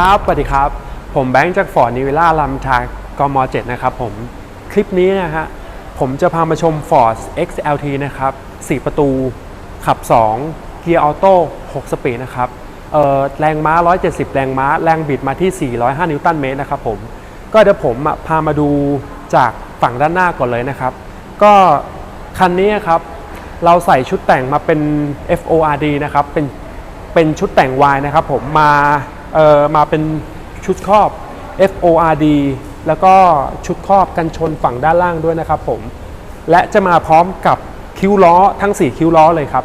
ครับสวัสดีครับ ผมแบงค์จากฟอร์ดนิวล่าลัมทากม 7 นะครับผม คลิปนี้นะฮะ ผมจะพามาชม Ford XLT นะครับ 4 ประตู ขับ 2 เกียร์ออโต้ 6 สปีดนะครับ เอ่อ แรงม้า 170 แรงม้า แรงบิดมาที่ 405 นิวตันเมตรนะครับผม ก็เดี๋ยวผมพามาดูจากฝั่งด้านหน้าก่อนเลยนะครับ ก็คันนี้ครับ เราใส่ชุดแต่งมาเป็น FORD นะครับ เป็น เป็นชุดแต่ง Y นะครับผม มา เอ่อมาเป็นชุดครอบ FORD แล้วก็ชุดครอบกันชนฝั่งด้านล่างด้วยนะครับผม และจะมาพร้อมกับคิ้วล้อทั้ง 4 คิ้วล้อเลยครับ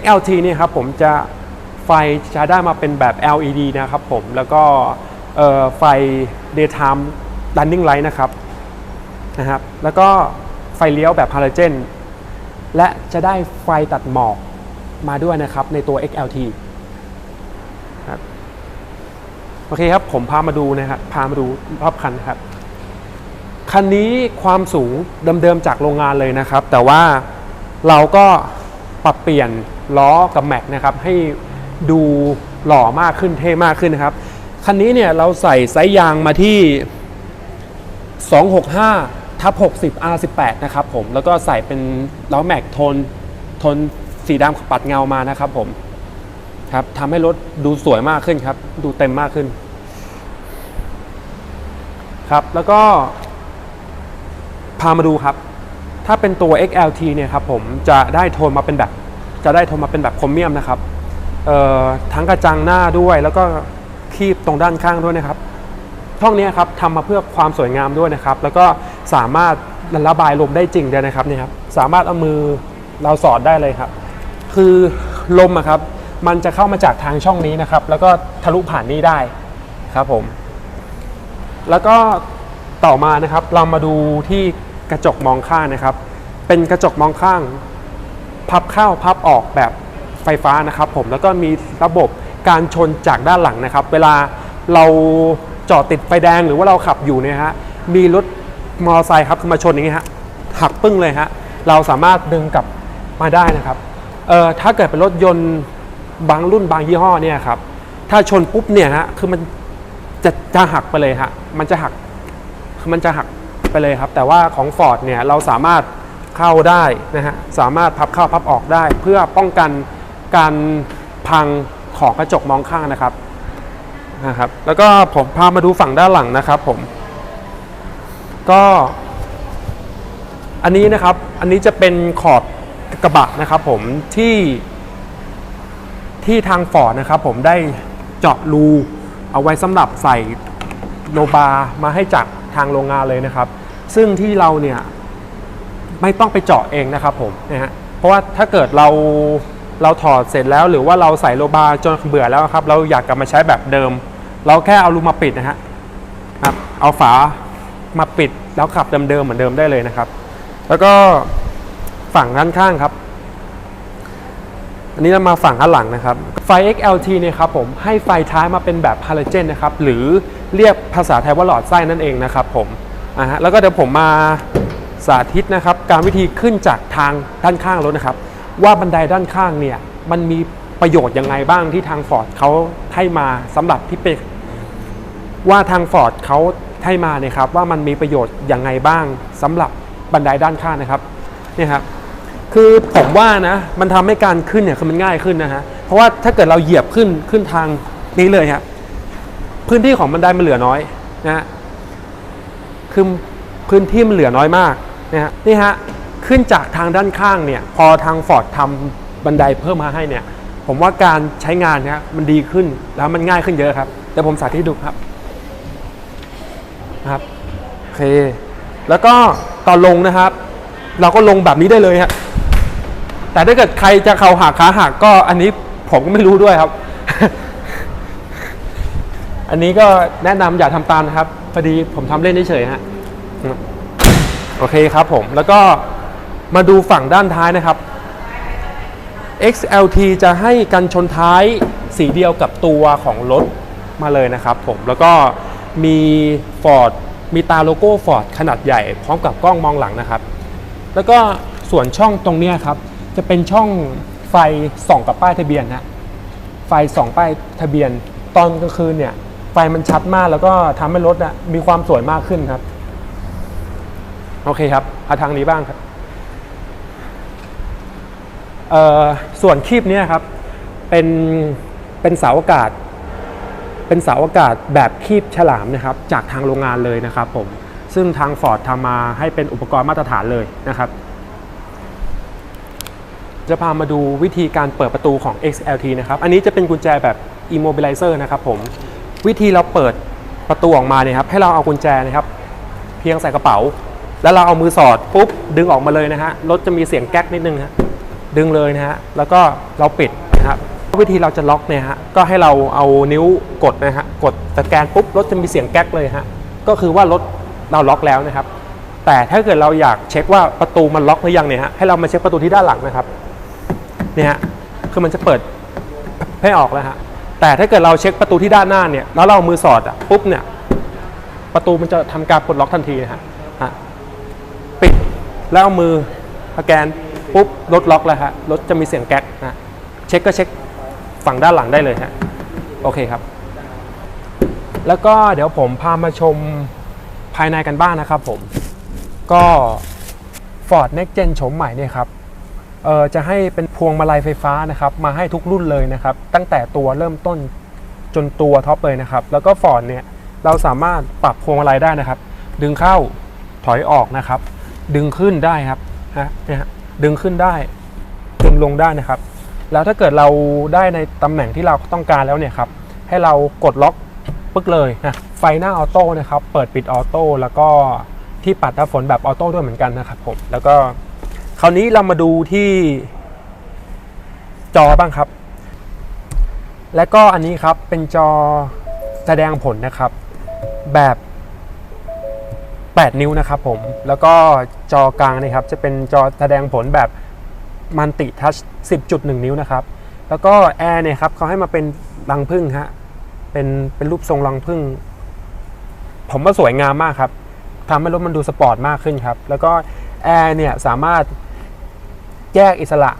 XLT เนี่ยครับผมจะไฟจะได้มาเป็นแบบ LED นะครับผม แล้วก็ไฟ daytime running light นะครับนะครับ แล้วก็ไฟเลี้ยวแบบฮาโลเจน และจะได้ไฟตัดหมอกมาด้วยนะครับในตัว XLT ครับโอเคครับผมพามาดูนะครับพามาดูรอบคันครับ คันนี้ความสูงเดิมๆจากโรงงานเลยนะครับ แต่ว่าเราก็ปรับเปลี่ยนล้อกับแม็กนะครับให้ดูหล่อมากขึ้นเท่มากขึ้นนะครับ คันนี้เนี่ยเราใส่ไซส์ยางมาที่ 265 ทับ60 R18 นะครับผมแล้วก็ใส่เป็นล้อแม็กโทนโทนสีดำปัดเงามานะครับผมครับทำให้รถดูสวยมากขึ้นครับ ดูเต็มมากขึ้น ครับแล้วก็พามาดูครับ ถ้าเป็นตัว XLT เนี่ยครับผมจะได้โทนมาเป็นแบบ จะได้โทนมาเป็นแบบโครเมียมนะครับเอ่อทั้งกระจังหน้าด้วยแล้วก็คีบตรงด้านข้างด้วยนะครับช่องนี้ครับทำมาเพื่อความสวยงามด้วยนะครับ แล้วก็ สามารถระบายลมได้จริงด้วยนะครับนี่ครับสามารถเอามือเราสอดได้เลยครับ คือลมอะครับมันจะเข้ามาจากทางช่องนี้นะครับ แล้วก็ทะลุผ่านนี้ได้ครับผม แล้วก็ต่อมานะครับ เรามาดูที่กระจกมองข้างนะครับ เป็นกระจกมองข้าง พับเข้าพับออกแบบไฟฟ้านะครับ ผมแล้วก็มีระบบการชนจากด้านหลังนะครับ เวลาเราจอดติดไฟแดงหรือว่าเราขับอยู่เนี่ยฮะมีรถ มอไซค์ครับมาชนอย่างนี้ฮะหักปึ้งเลยฮะเราสามารถดึงกลับมาได้นะครับเอ่อถ้าเกิดเป็นรถยนต์บางรุ่นบางยี่ห้อเนี่ยครับถ้าชนปุ๊บเนี่ยฮะคือมันจะจะหักไปเลยฮะมันจะหักมันจะหักไปเลยครับ แต่ว่าของ Ford เนี่ยเราสามารถเข้าได้นะฮะสามารถพับเข้าพับออกได้ เพื่อป้องกันการพังของกระจกมองข้างนะครับนะครับ แล้วก็ผมพามาดูฝั่งด้านหลังนะครับผม ก็อันนี้นะครับ อันนี้จะเป็นขอบกระบะนะครับผมที่ที่ทางฟอร์ดนะครับผมได้เจาะรูเอาไว้สำหรับใส่โลบามาให้จากทางโรงงานเลยนะครับ ซึ่งที่เราเนี่ยไม่ต้องไปเจาะเองนะครับผมนะฮะเพราะว่าถ้าเกิดเราเราถอดเสร็จแล้ว หรือว่าเราใส่โลบาจนเบื่อแล้วครับ เราอยากกลับมาใช้แบบเดิม เราแค่เอารูมาปิดนะฮะครับเอาฝา มาปิดแล้วขับเดิมๆเหมือนเดิมได้เลยนะครับ แล้วก็ฝั่งด้านข้างครับ อันนี้เรามาฝั่งข้างหลังนะครับ ไฟ XLT เนี่ยครับผมให้ไฟท้ายมาเป็นแบบฮาโลเจนนะครับ หรือเรียกภาษาไทยว่าหลอดไส้นั่นเองนะครับผมอ่าฮะแล้วก็เดี๋ยวผมมาสาธิตนะครับ การวิธีขึ้นจากทางด้านข้างรถนะครับ ว่าบันไดด้านข้างเนี่ยมันมีประโยชน์ยังไงบ้างที่ทางฟอร์ดเขาให้มาสำหรับที่เป็นว่าทางฟอร์ดเขา ให้มาเนี่ยครับว่ามันมีประโยชน์อยังไงบ้างสำหรับบันไดด้านข้างนะครับเนี่ยครับคือผมว่านะมันทำให้การขึ้นเนี่ยคือมันง่ายขึ้นนะฮะเพราะว่าถ้าเกิดเราเหยียบขึ้นขึ้นทางนี้เลยครับพื้นที่ของบันไดมันเหลือน้อยนะฮะคือพื้นที่มันเหลือน้อยมากนะฮะนี่ฮะขึ้นจากทางด้านข้างเนี่ยพอทางฟอร์ดทำบันไดเพิ่มมาให้เนี่ยผมว่าการใช้งานเนี่ยมันดีขึ้นแล้วมันง่ายขึ้นเยอะครับเดี๋ยวผมสาธิตดูครับ นะครับโอเค แล้วก็ตอนลงนะครับ เราก็ลงแบบนี้ได้เลยฮะแต่ถ้าเกิดใครจะเข่าหักขาหักก็อันนี้ผมก็ไม่รู้ด้วยครับ อันนี้ก็แนะนำอย่าทำตามนะครับพอดีผมทำเล่นเฉยๆฮะโอเคครับผมแล้วก็มาดูฝั่งด้านท้ายนะครับ XLT จะให้กันชนท้ายสีเดียวกับตัวของรถมาเลยนะครับผมแล้วก็ มี Ford มีตาโลโก้ Ford ขนาดใหญ่พร้อมกับกล้องมองหลังนะครับ แล้วก็ส่วนช่องตรงนี้ครับ จะเป็นช่องไฟส่องกับป้ายทะเบียนฮะไฟส่องป้ายทะเบียน ตอนกลางคืนเนี่ย ไฟมันชัดมากแล้วก็ทำให้รถอะมีความสวยมากขึ้นครับ โอเคครับเอาทางนี้บ้างครับส่วนคีบเนี้ครับ เป็นเป็นเสาอากาศ เป็นเสาอากาศแบบคีบฉลามนะครับจากทางโรงงานเลยนะครับผมซึ่งทาง Ford ทำมาให้เป็นอุปกรณ์มาตรฐานเลยนะครับ จะพามาดูวิธีการเปิดประตูของ XLT นะครับ อันนี้จะเป็นกุญแจแบบ immobilizer นะครับผม วิธีเราเปิดประตูออกมาเนี่ยครับ ให้เราเอากุญแจนะครับ เพียงใส่กระเป๋า แล้วเราเอามือสอดปุ๊บดึงออกมาเลยนะฮะ รถจะมีเสียงแก๊กนิดนึงฮะ ดึงเลยนะฮะ แล้วก็เราปิดนะครับ วิธีเราจะล็อกเนี่ยฮะก็ให้เราเอานิ้วกดนะฮะกดสแกนปุ๊บรถจะมีเสียงแก๊กเลยฮะก็คือว่ารถเราล็อกแล้วนะครับ แต่ถ้าเกิดเราอยากเช็คว่าประตูมันล็อกหรือยังเนี่ยฮะให้เรามาเช็คประตูที่ด้านหลังนะครับเนี่ยฮะคือมันจะเปิดให้ออกแล้วฮะแต่ถ้าเกิดเราเช็คประตูที่ด้านหน้าเนี่ยแล้วเราเอามือสอดอะปุ๊บเนี่ยประตูมันจะทำการปลดล็อกทันทีนะฮะฮะปิดแล้วเอามือสแกนปุ๊บรถล็อกแล้วฮะรถจะมีเสียงแก๊กนะเช็คก็เช็ค ฝั่งด้านหลังได้เลยฮะโอเคครับ แล้วก็เดี๋ยวผมพามาชมภายในกันบ้างนะครับผม ก็ Ford Next Gen โฉมใหม่เนี่ยครับเออจะให้เป็นพวงมาลัยไฟฟ้านะครับ มาให้ทุกรุ่นเลยนะครับ ตั้งแต่ตัวเริ่มต้นจนตัวท็อปเลยนะครับ แล้วก็ Ford เนี่ยเราสามารถปรับพวงมาลัยได้นะครับ ดึงเข้าถอยออกนะครับ ดึงขึ้นได้ครับฮะเนี่ยฮะดึงขึ้นได้ ดึงลงได้นะครับ แล้วถ้าเกิดเราได้ในตำแหน่งที่เราต้องการแล้วเนี่ยครับให้เรากดล็อกปึ๊กเลยนะไฟหน้าออโต้นะครับเปิดปิดออโต้แล้วก็ที่ปัดน้ำฝนแบบออโต้ด้วยเหมือนกันนะครับผมแล้วก็คราวนี้เรามาดูที่จอบ้างครับ และก็อันนี้ครับเป็นจอแสดงผลนะครับ แบบ 8 นิ้วนะครับผมแล้วก็จอกลางนะครับจะเป็นจอแสดงผลแบบ มันติทัช10.1 นิ้วนะครับ แล้วก็แอร์เนี่ยครับเขาให้มาเป็นรังผึ้งฮะ เป็นเป็นรูปทรงรังผึ้งผมว่าสวยงามมากครับทำให้รถมันดูสปอร์ตมากขึ้นครับ แล้วก็แอร์เนี่ยสามารถแยกอิสระ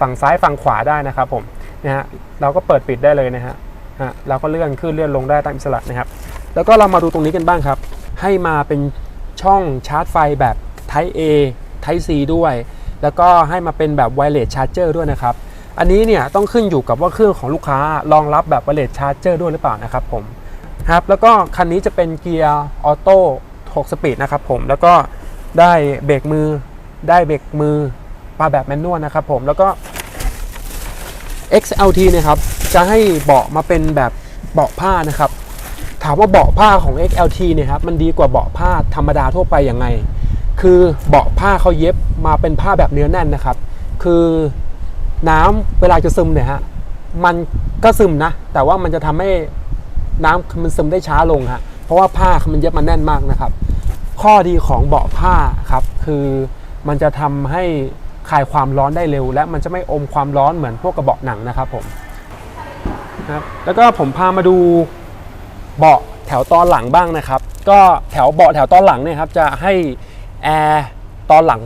ฝั่งซ้ายฝั่งขวาได้นะครับผมนะฮะเราก็เปิดปิดได้เลยนะฮะฮะเราก็เลื่อนขึ้นเลื่อนลงได้ตามอิสระนะครับ แล้วก็เรามาดูตรงนี้กันบ้างครับ ให้มาเป็นช่องชาร์จไฟแบบ Type A Type C ด้วย แล้วก็ให้มาเป็นแบบ Wireless Charger ด้วยนะครับ อันนี้เนี่ยต้องขึ้นอยู่กับว่าเครื่องของลูกค้ารองรับแบบ Wireless Charger ด้วยหรือเปล่านะครับผมครับแล้วก็คันนี้จะเป็นเกียร์ออโต้6สปีดนะครับผมแล้วก็ได้เบรกมือได้เบรกมือมาแบบแมนนวลนะครับผมแล้วก็ XLT เนะครับจะให้เบาะมาเป็นแบบเบาะผ้านะครับ ถามว่าเบาะผ้าของ XLT เนี่ยครับมันดีกว่าเบาะผ้าธรรมดาทั่วไปยังไง คือเบาะผ้าเขาเย็บมาเป็นผ้าแบบเนื้อแน่นนะครับ คือน้ำเวลาจะซึมเนี่ยฮะมันก็ซึมนะ แต่ว่ามันจะทำให้น้ำมันซึมได้ช้าลงฮะเพราะว่าผ้ามันเย็บมาแน่นมากนะครับ ข้อดีของเบาะผ้าครับ คือมันจะทำให้คลายความร้อนได้เร็ว และมันจะไม่อมความร้อนเหมือนพวกกระเบาะหนังนะครับผมครับแล้วก็ผมพามาดูเบาะแถวตอนหลังบ้างนะครับ ก็แถวเบาะแถวตอนหลังเนี่ยครับจะให้ แอร์ตอนหลัง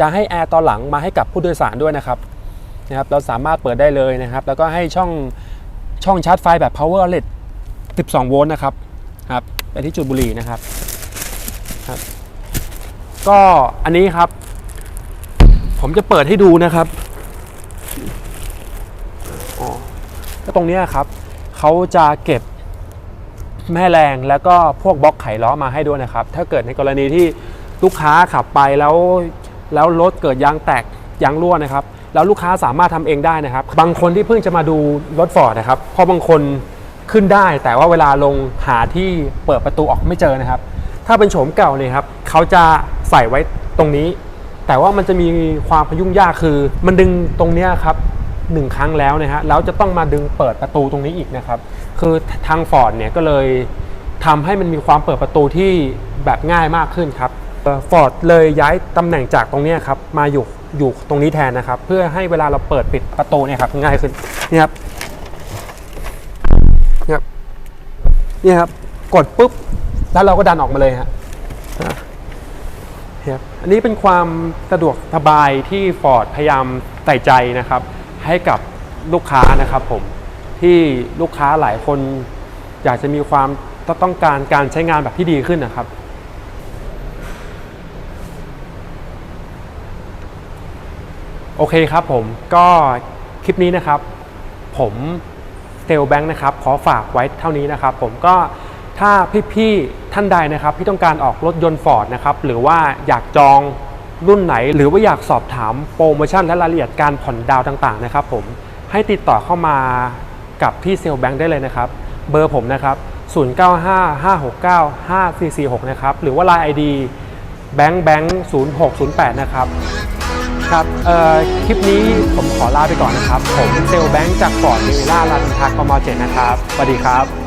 จะให้แอร์ตอนหลังมาให้กับผู้โดยสารด้วยนะครับนะครับ เราสามารถเปิดได้เลยนะครับ แล้วก็ให้ช่องช่องชาร์จไฟแบบ power outlet 12 โวลต์นะครับครับไปที่จุดบุหรี่นะครับครับ ก็อันนี้ครับ ผมจะเปิดให้ดูนะครับอ๋อก็ตรงนี้ครับเขาจะเก็บ แม่แรงแล้วก็พวกบล็อกไขล้อมาให้ด้วยนะครับ ถ้าเกิดในกรณีที่ลูกค้าขับไปแล้วแล้วรถเกิดยางแตกยางรั่วนะครับ แล้วลูกค้าสามารถทำเองได้นะครับ บางคนที่เพิ่งจะมาดูรถฟอร์ดนะครับเพราะบางคนขึ้นได้ แต่ว่าเวลาลงหาที่เปิดประตูออกไม่เจอนะครับ ถ้าเป็นโฉมเก่าเนี่ยครับเขาจะใส่ไว้ตรงนี้ แต่ว่ามันจะมีความพยุ่งยากคือ มันดึงตรงเนี้ยครับ หนึ่งครั้งแล้วนะฮะแล้วจะต้องมาดึงเปิดประตูตรงนี้อีกนะครับ คือทางฟอร์ดเนี่ยก็เลยทำให้มันมีความเปิดประตูที่แบบง่ายมากขึ้นครับฟอร์ดเลยย้ายตำแหน่งจากตรงนี้ครับมาอยู่อยู่ตรงนี้แทนนะครับ เพื่อให้เวลาเราเปิดปิดประตูเนี่ยครับง่ายขึ้นนี่ครับนี่ครับนี่ครับกดปุ๊บแล้วเราก็ดันออกมาเลยฮะครับอันนี้เป็นความสะดวกสบายที่ Ford พยายามใส่ใจนะครับ ให้กับลูกค้านะครับผมที่ลูกค้าหลายคนอยากจะมีความต้องการการใช้งานแบบที่ดีขึ้นนะครับ โอเคครับผมก็คลิปนี้นะครับ ผมเซลแบงค์นะครับ ขอฝากไว้เท่านี้นะครับ ผมก็ถ้าพี่ๆท่านใดนะครับที่ต้องการออกรถยนต์ฟอร์ดนะครับหรือว่าอยากจอง รุ่นไหน หรือว่าอยากสอบถามโปรโมชั่นและรายละเอียดการผ่อนดาวน์ต่างๆนะครับผมให้ติดต่อเข้ามากับพี่เซลแบงค์ได้เลยนะครับ เบอร์ผมนะครับ 0955695446 นะครับ หรือว่า Line ID แบงค์แบงค์0608 นะครับ ครับเอ่อคลิปนี้ผมขอลาไปก่อนนะครับ ผมเซลแบงค์จากฟอร์ดเนวิล่าลาดินทักกม7นะครับ สวัสดีครับ